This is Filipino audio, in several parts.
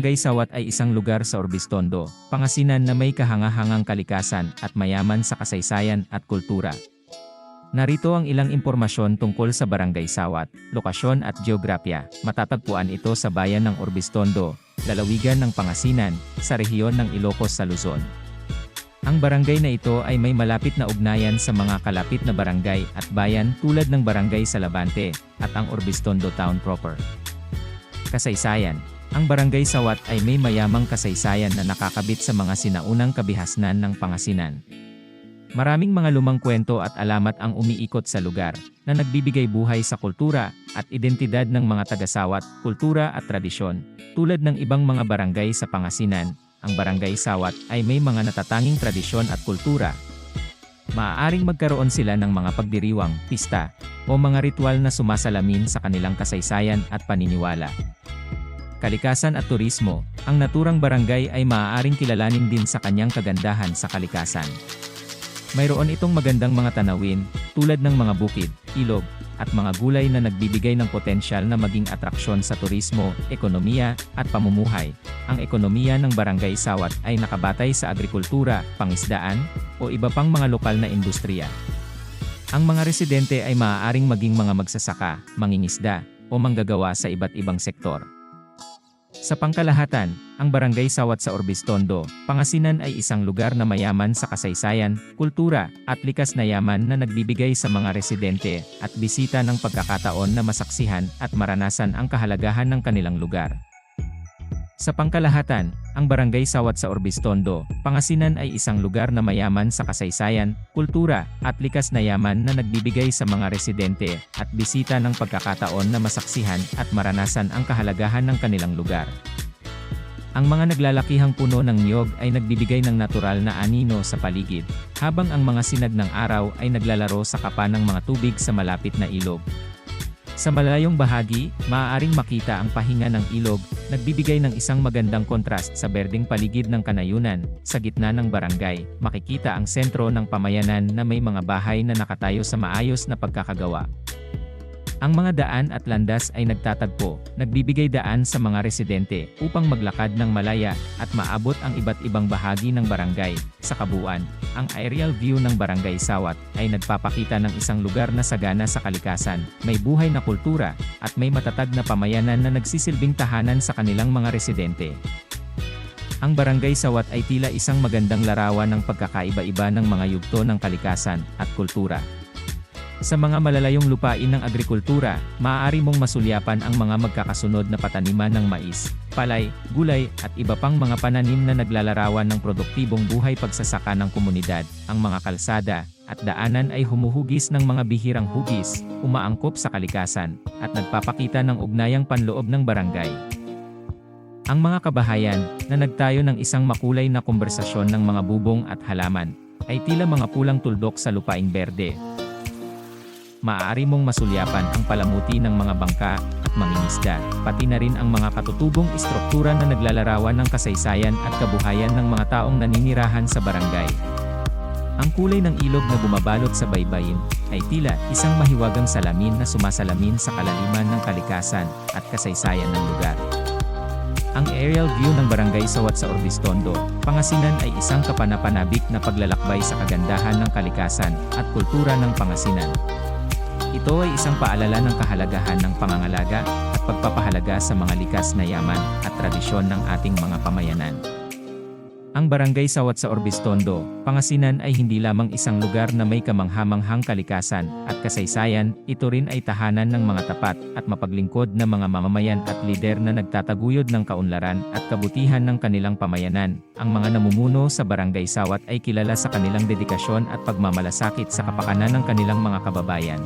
Barangay Sawat ay isang lugar sa Orbistondo, Pangasinan na may kahangahangang kalikasan at mayaman sa kasaysayan at kultura. Narito ang ilang impormasyon tungkol sa Barangay Sawat, lokasyon at geograpya. Matatagpuan ito sa bayan ng Orbistondo, lalawigan ng Pangasinan, sa rehiyon ng Ilocos sa Luzon. Ang barangay na ito ay may malapit na ugnayan sa mga kalapit na barangay at bayan tulad ng Barangay Salavante at ang Orbistondo Town proper. Kasaysayan Ang Barangay Sawat ay may mayamang kasaysayan na nakakabit sa mga sinaunang kabihasnan ng Pangasinan. Maraming mga lumang kwento at alamat ang umiikot sa lugar, na nagbibigay buhay sa kultura at identidad ng mga taga-Sawat, kultura at tradisyon. Tulad ng ibang mga barangay sa Pangasinan, ang Barangay Sawat ay may mga natatanging tradisyon at kultura. Maaaring magkaroon sila ng mga pagdiriwang, pista, o mga ritual na sumasalamin sa kanilang kasaysayan at paniniwala. Kalikasan at turismo, ang naturang barangay ay maaaring kilalanin din sa kanyang kagandahan sa kalikasan. Mayroon itong magandang mga tanawin, tulad ng mga bukid, ilog, at mga gulay na nagbibigay ng potensyal na maging atraksyon sa turismo, ekonomiya, at pamumuhay. Ang ekonomiya ng Barangay Sawat ay nakabatay sa agrikultura, pangisdaan, o iba pang mga lokal na industriya. Ang mga residente ay maaaring maging mga magsasaka, mangingisda, o manggagawa sa iba't ibang sektor. Sa pangkalahatan, ang Barangay Sawat sa Orbistondo, Pangasinan ay isang lugar na mayaman sa kasaysayan, kultura, at likas na yaman na nagbibigay sa mga residente at bisita ng pagkakataon na masaksihan at maranasan ang kahalagahan ng kanilang lugar. Sa pangkalahatan, ang Barangay Sawat sa Orbistondo, Pangasinan ay isang lugar na mayaman sa kasaysayan, kultura, at likas na yaman na nagbibigay sa mga residente at bisita ng pagkakataon na masaksihan at maranasan ang kahalagahan ng kanilang lugar. Ang mga naglalakihang puno ng niyog ay nagbibigay ng natural na anino sa paligid, habang ang mga sinag ng araw ay naglalaro sa kapa ng mga tubig sa malapit na ilog. Sa malayong bahagi, maaaring makita ang pahinga ng ilog, nagbibigay ng isang magandang kontrast sa berdeng paligid ng kanayunan. Sa gitna ng barangay, makikita ang sentro ng pamayanan na may mga bahay na nakatayo sa maayos na pagkakagawa. Ang mga daan at landas ay nagtatagpo, nagbibigay daan sa mga residente upang maglakad ng malaya at maabot ang iba't ibang bahagi ng barangay. Sa kabuuan, ang aerial view ng Barangay Sawat ay nagpapakita ng isang lugar na sagana sa kalikasan, may buhay na kultura, at may matatag na pamayanan na nagsisilbing tahanan sa kanilang mga residente. Ang Barangay Sawat ay tila isang magandang larawan ng pagkakaiba-iba ng mga yugto ng kalikasan at kultura. Sa mga malalayong lupain ng agrikultura, maaari mong masulyapan ang mga magkakasunod na pataniman ng mais, palay, gulay, at iba pang mga pananim na naglalarawan ng produktibong buhay pagsasaka ng komunidad. Ang mga kalsada at daanan ay humuhugis ng mga bihirang hugis, umaangkop sa kalikasan, at nagpapakita ng ugnayang panloob ng barangay. Ang mga kabahayan, na nagtayo ng isang makulay na konversasyon ng mga bubong at halaman, ay tila mga pulang tuldok sa lupaing berde, maaari mong masulyapan ang palamuti ng mga bangka at mangingisda, pati na rin ang mga katutubong istruktura na naglalarawan ng kasaysayan at kabuhayan ng mga taong naninirahan sa barangay. Ang kulay ng ilog na bumabalot sa baybayin ay tila isang mahiwagang salamin na sumasalamin sa kalaliman ng kalikasan at kasaysayan ng lugar. Ang aerial view ng Barangay Sawat sa Orbistondo, Pangasinan ay isang kapanapanabik na paglalakbay sa kagandahan ng kalikasan at kultura ng Pangasinan. Ito ay isang paalala ng kahalagahan ng pangangalaga at pagpapahalaga sa mga likas na yaman at tradisyon ng ating mga pamayanan. Ang Barangay Sawat sa Orbistondo, Pangasinan ay hindi lamang isang lugar na may kamanghamanghang kalikasan at kasaysayan, ito rin ay tahanan ng mga tapat at mapaglingkod na mga mamamayan at lider na nagtataguyod ng kaunlaran at kabutihan ng kanilang pamayanan. Ang mga namumuno sa Barangay Sawat ay kilala sa kanilang dedikasyon at pagmamalasakit sa kapakanan ng kanilang mga kababayan.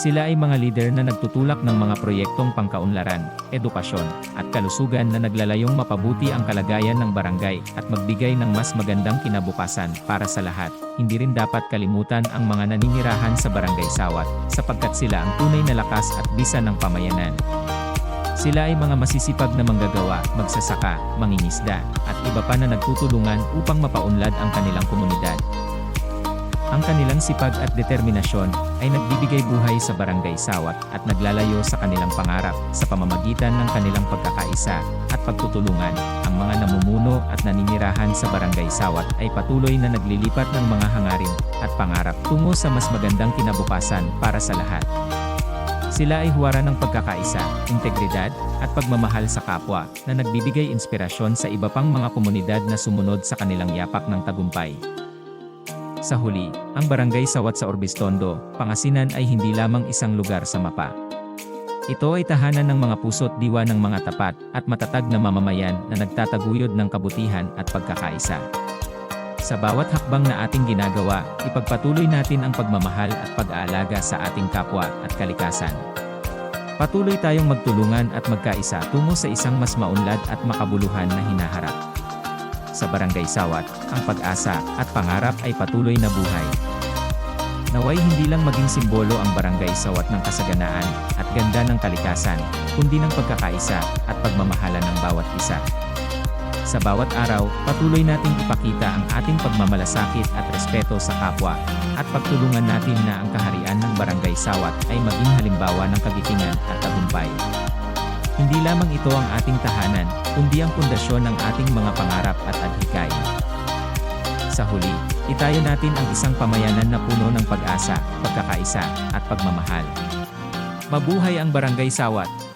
Sila ay mga leader na nagtutulak ng mga proyektong pangkaunlaran, edukasyon, at kalusugan na naglalayong mapabuti ang kalagayan ng barangay at magbigay ng mas magandang kinabukasan para sa lahat. Hindi rin dapat kalimutan ang mga naninirahan sa barangay Sawat, sapagkat sila ang tunay na lakas at bisa ng pamayanan. Sila ay mga masisipag na manggagawa, magsasaka, mangingisda, at iba pa na nagtutulungan upang mapaunlad ang kanilang komunidad. Ang kanilang sipag at determinasyon ay nagbibigay buhay sa barangay Sawat at naglalayo sa kanilang pangarap sa pamamagitan ng kanilang pagkakaisa at pagtutulungan. Ang mga namumuno at naninirahan sa barangay Sawat ay patuloy na naglilipat ng mga hangarin at pangarap tungo sa mas magandang kinabukasan para sa lahat. Sila ay huwara ng pagkakaisa, integridad, at pagmamahal sa kapwa, na nagbibigay inspirasyon sa iba pang mga komunidad na sumunod sa kanilang yapak ng tagumpay. Sa huli, ang barangay Sawat sa Orbistondo, Pangasinan ay hindi lamang isang lugar sa mapa. Ito ay tahanan ng mga puso't diwa ng mga tapat at matatag na mamamayan na nagtataguyod ng kabutihan at pagkakaisa. Sa bawat hakbang na ating ginagawa, ipagpatuloy natin ang pagmamahal at pag-aalaga sa ating kapwa at kalikasan. Patuloy tayong magtulungan at magkaisa tungo sa isang mas maunlad at makabuluhan na hinaharap. Sa Barangay Sawat, ang pag-asa at pangarap ay patuloy na buhay. Naway hindi lang maging simbolo ang Barangay Sawat ng kasaganaan at ganda ng kalikasan, kundi ng pagkakaisa at pagmamahala ng bawat isa. Sa bawat araw, patuloy nating ipakita ang ating pagmamalasakit at respeto sa kapwa, at pagtulungan natin na ang kaharian ng Barangay Sawat ay maging halimbawa ng kagitingan at tagumpay. Hindi lamang ito ang ating tahanan, kundi ang pundasyon ng ating mga pangarap at adhikain. Sa huli, itayo natin ang isang pamayanan na puno ng pag-asa, pagkakaisa, at pagmamahal. Mabuhay ang Barangay Sawat!